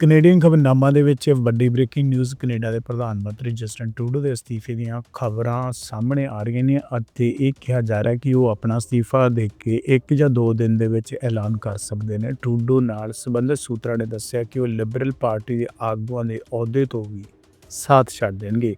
Canadian ਖਬਰਨਾਮਾ ਦੇ ਵਿੱਚ ਵੱਡੀ ਬ੍ਰੇਕਿੰਗ ਨਿਊਜ਼ ਕੈਨੇਡਾ ਦੇ ਪ੍ਰਧਾਨ ਮੰਤਰੀ ਜਸਟਨ ਟਰੂਡੋ ਦੇ ਅਸਤੀਫੇ ਦੀਆਂ ਖਬਰਾਂ ਸਾਹਮਣੇ ਆ ਰਹੀਆਂ ਨੇ ਅਤੇ ਇਹ ਕਿਹਾ ਜਾ ਰਿਹਾ ਕਿ ਉਹ ਆਪਣਾ ਅਸਤੀਫਾ ਦੇ ਕੇ ਇੱਕ ਜਾਂ ਦੋ ਦਿਨ ਦੇ ਵਿੱਚ ਐਲਾਨ ਕਰ ਸਕਦੇ ਨੇ। ਟਰੂਡੋ ਨਾਲ ਸੰਬੰਧਿਤ ਸੂਤਰਾਂ ਨੇ ਦੱਸਿਆ ਕਿ ਉਹ ਲਿਬਰਲ ਪਾਰਟੀ ਦੇ ਆਗੂਆਂ ਦੇ ਅਹੁਦੇ ਤੋਂ ਵੀ ਸਾਥ ਛੱਡ ਦੇਣਗੇ।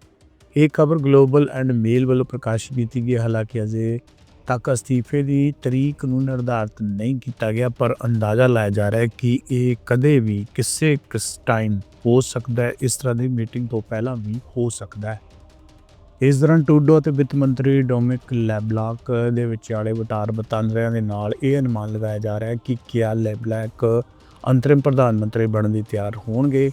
ਇਹ ਖਬਰ ਗਲੋਬਲ ਐਂਡ ਮੇਲ ਵੱਲੋਂ ਪ੍ਰਕਾਸ਼ਿਤ ਕੀਤੀ ਗਈ ਹਾਲਾਂਕਿ ਅਜੇ ਤੱਕ ਅਸਤੀਫੇ ਦੀ ਤਰੀਕ ਨੂੰ ਨਿਰਧਾਰਤ ਨਹੀਂ ਕੀਤਾ ਗਿਆ, ਪਰ ਅੰਦਾਜ਼ਾ ਲਾਇਆ ਜਾ ਰਿਹਾ ਹੈ ਕਿ ਇਹ ਕਦੇ ਵੀ ਕਿਸੇ ਕਿਸ ਟਾਈਮ ਹੋ ਸਕਦਾ ਹੈ। ਇਸ ਤਰ੍ਹਾਂ ਦੀ ਮੀਟਿੰਗ ਤੋਂ ਪਹਿਲਾਂ ਵੀ ਹੋ ਸਕਦਾ ਹੈ। ਇਸ ਦੌਰਾਨ ਟੂਡੋ ਅਤੇ ਵਿੱਤ ਮੰਤਰੀ ਡੋਮਿਕ ਲੈਬਲਾਕ ਦੇ ਵਿਚਾਲੇ ਵਟਾਰ ਵਟਾਂਦਰਿਆਂ ਦੇ ਨਾਲ ਇਹ ਅਨੁਮਾਨ ਲਗਾਇਆ ਜਾ ਰਿਹਾ ਹੈ ਕਿ ਕਿਆ ਲੈਬਲਾਕ ਅੰਤਰਿਮ ਪ੍ਰਧਾਨ ਮੰਤਰੀ ਬਣਨ ਦੀ ਤਿਆਰ ਹੋਣਗੇ।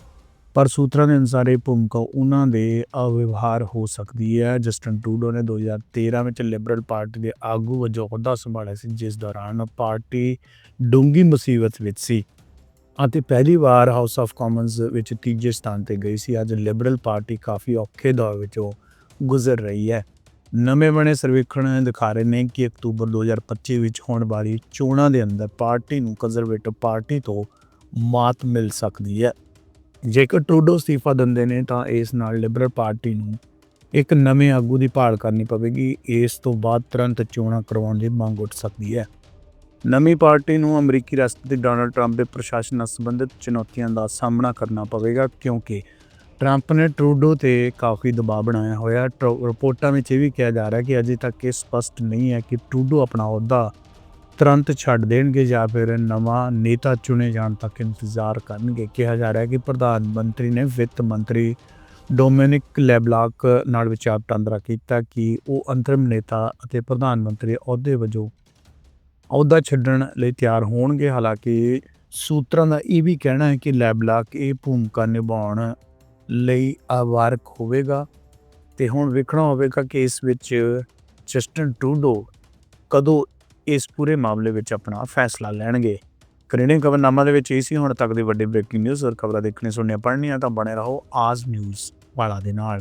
ਪਰ ਸੂਤਰਾਂ ਦੇ ਅਨੁਸਾਰ ਇਹ ਭੂਮਿਕਾ ਉਹਨਾਂ ਦੇ ਅਵਿਵਹਾਰ ਹੋ ਸਕਦੀ ਹੈ। ਜਸਟਨ ਟਰੂਡੋ ਨੇ 2013 ਵਿੱਚ ਲਿਬਰਲ ਪਾਰਟੀ ਦੇ ਆਗੂ ਵਜੋਂ ਅਹੁਦਾ ਸੰਭਾਲਿਆ ਸੀ, ਜਿਸ ਦੌਰਾਨ ਪਾਰਟੀ ਡੂੰਗੀ ਮੁਸੀਬਤ ਵਿੱਚ ਸੀ ਅਤੇ ਪਹਿਲੀ ਵਾਰ ਹਾਊਸ ਆਫ ਕਾਮਨਸ ਵਿੱਚ ਤੀਜੇ ਸਥਾਨ ਤੇ ਗਈ ਸੀ। ਅੱਜ ਲਿਬਰਲ ਪਾਰਟੀ ਕਾਫੀ ਔਖੇ ਦੌਰ ਵਿੱਚੋਂ ਗੁਜ਼ਰ ਰਹੀ ਹੈ। ਨਵੇਂ ਬਣੇ ਸਰਵੇਖਣ ਦਿਖਾ ਰਹੇ ਨੇ ਕਿ ਅਕਤੂਬਰ 2025 ਵਿੱਚ ਹੋਣ ਵਾਲੀ ਚੋਣਾਂ ਦੇ ਅੰਦਰ ਪਾਰਟੀ ਨੂੰ ਕੰਜ਼ਰਵੇਟਿਵ ਪਾਰਟੀ ਤੋਂ ਮਾਤ ਮਿਲ ਸਕਦੀ ਹੈ। ਜੇਕਰ ਟਰੂਡੋ ਅਸਤੀਫਾ ਦਿੰਦੇ ਨੇ ਤਾਂ ਇਸ ਨਾਲ ਲਿਬਰਲ ਪਾਰਟੀ ਨੂੰ ਇੱਕ ਨਵੇਂ ਆਗੂ ਦੀ ਭਾਲ ਕਰਨੀ ਪਵੇਗੀ। ਇਸ ਤੋਂ ਬਾਅਦ ਤੁਰੰਤ ਚੋਣਾਂ ਕਰਵਾਉਣ ਦੀ ਮੰਗ ਉੱਠ ਸਕਦੀ ਹੈ। ਨਵੀਂ ਪਾਰਟੀ ਨੂੰ ਅਮਰੀਕੀ ਰਾਸ਼ਟਰਪਤੀ ਡੋਨਲਡ ਟਰੰਪ ਦੇ ਪ੍ਰਸ਼ਾਸਨ ਨਾਲ ਸੰਬੰਧਿਤ ਚੁਣੌਤੀਆਂ ਦਾ ਸਾਹਮਣਾ ਕਰਨਾ ਪਵੇਗਾ, ਕਿਉਂਕਿ ਟਰੰਪ ਨੇ ਟਰੂਡੋ ਤੇ ਕਾਫੀ ਦਬਾਅ ਬਣਾਇਆ ਹੋਇਆ। ਟਰ- ਰਿਪੋਰਟਾਂ ਵਿੱਚ ਇਹ ਵੀ ਕਿਹਾ ਜਾ ਰਿਹਾ ਕਿ ਅਜੇ ਤੱਕ ਇਹ ਸਪਸ਼ਟ ਨਹੀਂ ਹੈ ਕਿ ਟਰੂਡੋ ਆਪਣਾ ਅਹੁਦਾ ਤੁਰੰਤ ਛੱਡ ਦੇਣਗੇ ਜਾਂ ਫਿਰ ਨਵਾਂ ਨੇਤਾ ਚੁਣੇ ਜਾਣ ਤੱਕ ਇੰਤਜ਼ਾਰ ਕਰਨਗੇ। ਕਿਹਾ ਜਾ ਰਿਹਾ ਹੈ ਕਿ ਪ੍ਰਧਾਨ ਮੰਤਰੀ ਨੇ ਵਿੱਤ ਮੰਤਰੀ ਡੋਮਿਨਿਕ ਲੈਬਲਾਕ ਨਾਲ ਵਿਚਾਰ ਟਾਂਦਰਾ ਕੀਤਾ ਕਿ ਉਹ ਅੰਤਰਿਮ ਨੇਤਾ ਅਤੇ ਪ੍ਰਧਾਨ ਮੰਤਰੀ ਅਹੁਦੇ ਵਜੋਂ ਅਹੁਦਾ ਛੱਡਣ ਲਈ ਤਿਆਰ ਹੋਣਗੇ। ਹਾਲਾਂਕਿ ਸੂਤਰਾਂ ਦਾ ਇਹ ਵੀ ਕਹਿਣਾ ਹੈ ਕਿ ਲੈਬਲਾਕ ਇਹ ਭੂਮਿਕਾ ਨਿਭਾਉਣ ਲਈ ਅਵਾਰਕ ਹੋਵੇਗਾ ਤੇ ਹੁਣ ਵੇਖਣਾ ਹੋਵੇਗਾ ਕਿ ਇਸ ਵਿੱਚ ਜਸਟਨ ਟਰੂਡੋ ਕਦੋਂ ਇਸ ਪੂਰੇ ਮਾਮਲੇ ਵਿੱਚ ਆਪਣਾ ਫੈਸਲਾ ਲੈਣਗੇ। ਕੈਨੇਡੀਅਨ ਖਬਰਨਾਮਾ ਦੇ ਵਿੱਚ ਇਹ ਸੀ, ਹੁਣ ਤੱਕ ਦੀ ਵੱਡੀ ਬ੍ਰੇਕਿੰਗ ਨਿਊਜ਼ ਔਰ ਖਬਰਾਂ ਦੇਖਣੀ ਸੁਣਨੀਆਂ ਪੜ੍ਹਨੀਆਂ ਤਾਂ ਬਣੇ ਰਹੋ ਆਜ ਨਿਊਜ਼ ਵਾਲਾ ਦੇ ਨਾਲ।